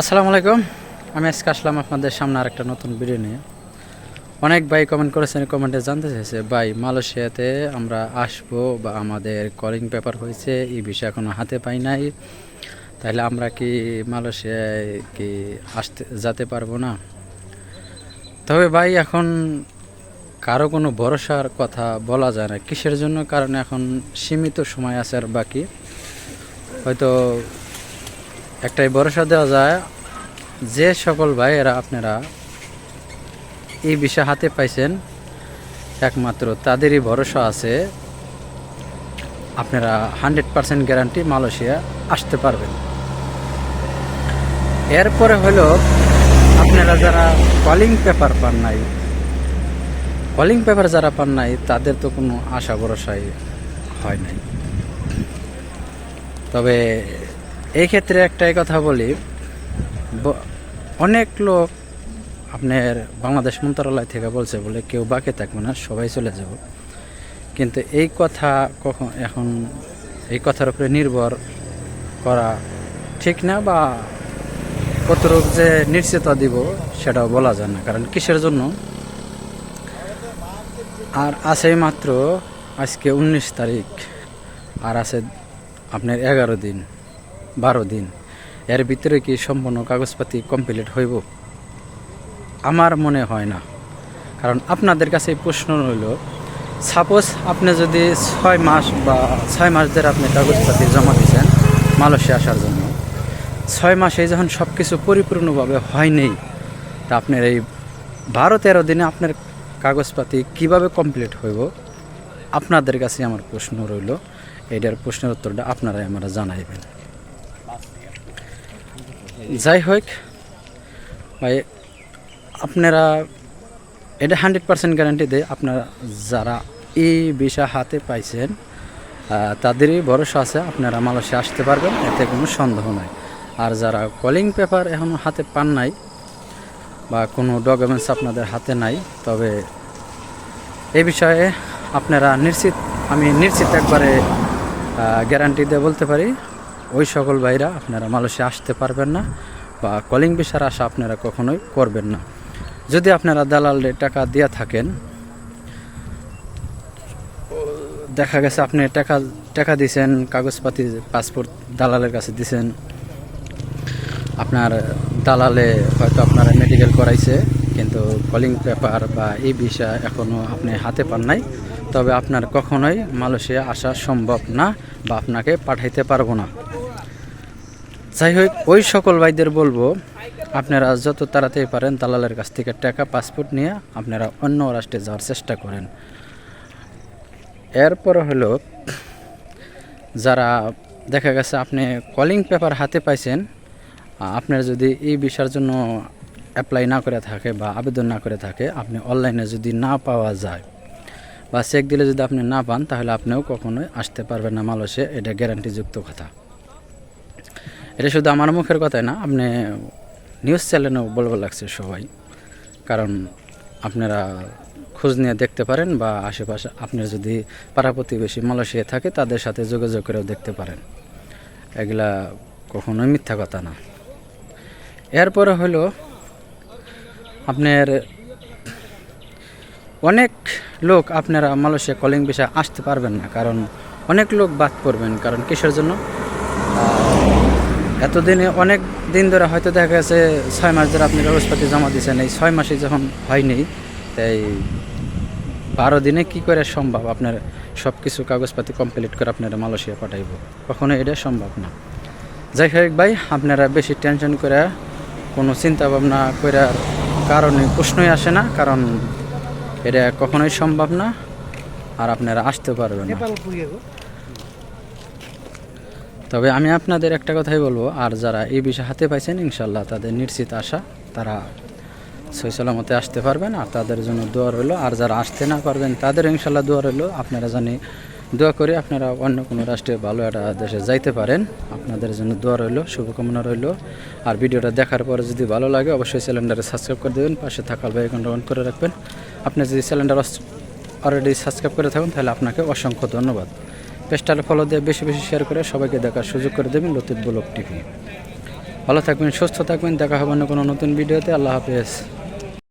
আসসালামু আলাইকুম। আমি আজকে আসলাম আপনাদের সামনে আর একটা নতুন ভিডিও নিয়ে। অনেক ভাই কমেন্ট করেছেন কমেন্টে জানতে চাইছে, ভাই, মালয়েশিয়াতে আমরা আসব বা আমাদের কলিং পেপার হয়েছে, এই বিষয়ে এখনও হাতে পাই নাই। তাহলে আমরা কি মালয়েশিয়ায় কি আসতে, যেতে পারব না? তবে ভাই, এখন কারও কোনো ভরসার কথা বলা যায় না। কিসের জন্য? কারণ এখন সীমিত সময় আছে আর বাকি। হয়তো একটাই ভরসা দেওয়া যায়, যে সকল ভাইয়েরা আপনারা এই বিষয় হাতে পাইছেন, একমাত্র তাদেরই ভরসা আছে, আপনারা হান্ড্রেড পার্সেন্ট গ্যারান্টি মালয়েশিয়া আসতে পারবেন। এরপরে হলো আপনারা যারা কলিং পেপার পান নাই কলিং পেপার যারা পান নাই, তাদের তো কোনো আশা ভরসাই হয় নাই। তবে এই ক্ষেত্রে একটাই কথা বলি অনেক লোক আপনার বাংলাদেশ মন্ত্রণালয় থেকে বলছে বলে কেউ বাকি থাকবে না, সবাই চলে যাব। কিন্তু এই কথা কখন, এখন এই কথার উপরে নির্ভর করা ঠিক না বা কতটুক যে নিশ্চয়তা দিব সেটাও বলা যায় না, কারণ কিসের জন্য? আর আছে মাত্র আজকে উনিশ তারিখ, আর আছে আপনার এগারো দিন। বারো দিন। এর ভিতরে কি সম্পূর্ণ কাগজপাতি কমপ্লিট হইব? আমার মনে হয় না। কারণ আপনাদের কাছে প্রশ্ন রইল সাপোজ আপনি যদি ছয় মাস বা ছয় মাস ধরে আপনি কাগজপাতি জমা দিয়েছেন মালয়েশিয়া আসার জন্য, ছয় মাসে যখন সব কিছু পরিপূর্ণভাবে হয়নি, তা আপনার এই বারো তেরো দিনে আপনার কাগজপাতি কীভাবে কমপ্লিট হইব? আপনাদের কাছে আমার প্রশ্ন রইল, এটার প্রশ্নের উত্তরটা আপনারাই আমরা জানাইবেন। যাই হোক, ভাই, আপনারা এটা হান্ড্রেড পার্সেন্ট গ্যারান্টি দেয় আপনারা যারা এই বিষয় হাতে পাইছেন তাদেরই ভরসা আছে আপনারা মালয়েশিয়া আসতে পারবেন, এতে কোনো সন্দেহ নাই। আর যারা কলিং পেপার এখনও হাতে পান নাই বা কোনো ডকুমেন্টস আপনাদের হাতে নাই, তবে এ বিষয়ে আপনারা নিশ্চিত, আমি নিশ্চিত একবারে গ্যারান্টি দিয়ে বলতে পারি। ওই সকল ভাইরা আপনারা মালয়েশিয়া আসতে পারবেন না বা কলিং বিষয়ের আশা আপনারা কখনোই করবেন না। যদি আপনারা দালালে টাকা দিয়ে থাকেন, দেখা গেছে আপনি টাকা টাকা দিয়েছেন কাগজপাতি পাসপোর্ট দালালের কাছে দিয়েছেন আপনার দালালে হয়তো আপনারা মেডিকেল করাইছে, কিন্তু কলিং পেপার বা এই বিষয় এখনও আপনি হাতে পান নাই, তবে আপনার কখনোই মালয়েশিয়া আসা সম্ভব না বা আপনাকে পাঠাইতে পারব না। যাই হোক ওই সকল ভাইদের বলব, আপনারা যত তাড়াতাড়ি পারেন দালালের কাছ থেকে টাকা, পাসপোর্ট নিয়ে আপনারা অন্য রাষ্ট্রে যাওয়ার চেষ্টা করেন। এরপর হলো, যারা দেখা গেছে আপনি কলিং পেপার হাতে পাইছেন, আপনার যদি এই বিষয়ের জন্য অ্যাপ্লাই না করে থাকে বা আবেদন না করে থাকে, আপনি অনলাইনে যদি না পাওয়া যায় বা চেক দিলে যদি আপনি না পান, তাহলে আপনিও কখনোই আসতে পারবেন না। মালয়েশিয়া, এটা গ্যারান্টিযুক্ত কথা। এটা শুধু আমার মুখের কথাই না, আপনি নিউজ চ্যানেলেও বলব লাগছে সবাই। কারণ আপনারা খোঁজ নিয়ে দেখতে পারেন বা আশেপাশে আপনার যদি পাড়া প্রতিবেশী মালয়েশিয়া থাকে, তাদের সাথে যোগাযোগ করেও দেখতে পারেন। এগুলা কখনোই মিথ্যা কথা না। এরপরে হলো আপনার অনেক লোক আপনারা মালয়েশিয়া কলিং বিষয়ে আসতে পারবেন না, কারণ অনেক লোক বাদ পড়বেন, কারণ কিসের জন্য? এতদিনে অনেক দিন ধরে হয়তো দেখা গেছে ছয় মাস ধরে আপনি কাগজপাতি জমা দিয়েছেন এই ছয় মাসে যখন হয়নি, তাই বারো দিনে কি করে সম্ভব আপনার সব কিছু কাগজপাতি কমপ্লিট করে আপনারা মালয়েশিয়া পাঠাইব? কখনো এটা সম্ভব না। যাই হোক ভাই, আপনারা বেশি টেনশন করে কোনো চিন্তা ভাবনা করার কারণে প্রশ্নই আসে না, কারণ এটা কখনোই সম্ভব না, আর আপনারা আসতে পারবেন না। তবে আমি আপনাদের একটা কথাই বলব, আর যারা এই বিষয়ে হাতে পাইছেন ইনশাল্লাহ তাদের নিশ্চিত আশা তারা সই সালামতে আসতে পারবেন, আর তাদের জন্য দোয়া রইল, আর যারা আসতে না পারবেন, তাদের ইনশাল্লাহ দোয়া রইল। আপনারা জানি, দোয়া করে আপনারা অন্য কোনো রাষ্ট্রে ভালো একটা দেশে যাইতে পারেন। আপনাদের জন্য দোয়া রইল, শুভকামনা রইল। আর ভিডিওটা দেখার পরে যদি ভালো লাগে, অবশ্যই চ্যানেলটারে সাবস্ক্রাইব করে দেবেন, পাশে থাকার ভাই আইকনটা অন করে রাখবেন। আপনি যদি চ্যানেলটা অলরেডি সাবস্ক্রাইব করে থাকুন, তাহলে আপনাকে অসংখ্য ধন্যবাদ। পেজটারে ফলো দিয়ে বেশি বেশি শেয়ার করে সবাইকে দেখার সুযোগ করে দেবেন লতিফ ব্লক টিভি। ভালো থাকবেন, সুস্থ থাকবেন, দেখা হবে না কোনো নতুন ভিডিওতে আল্লাহ হাফেজ।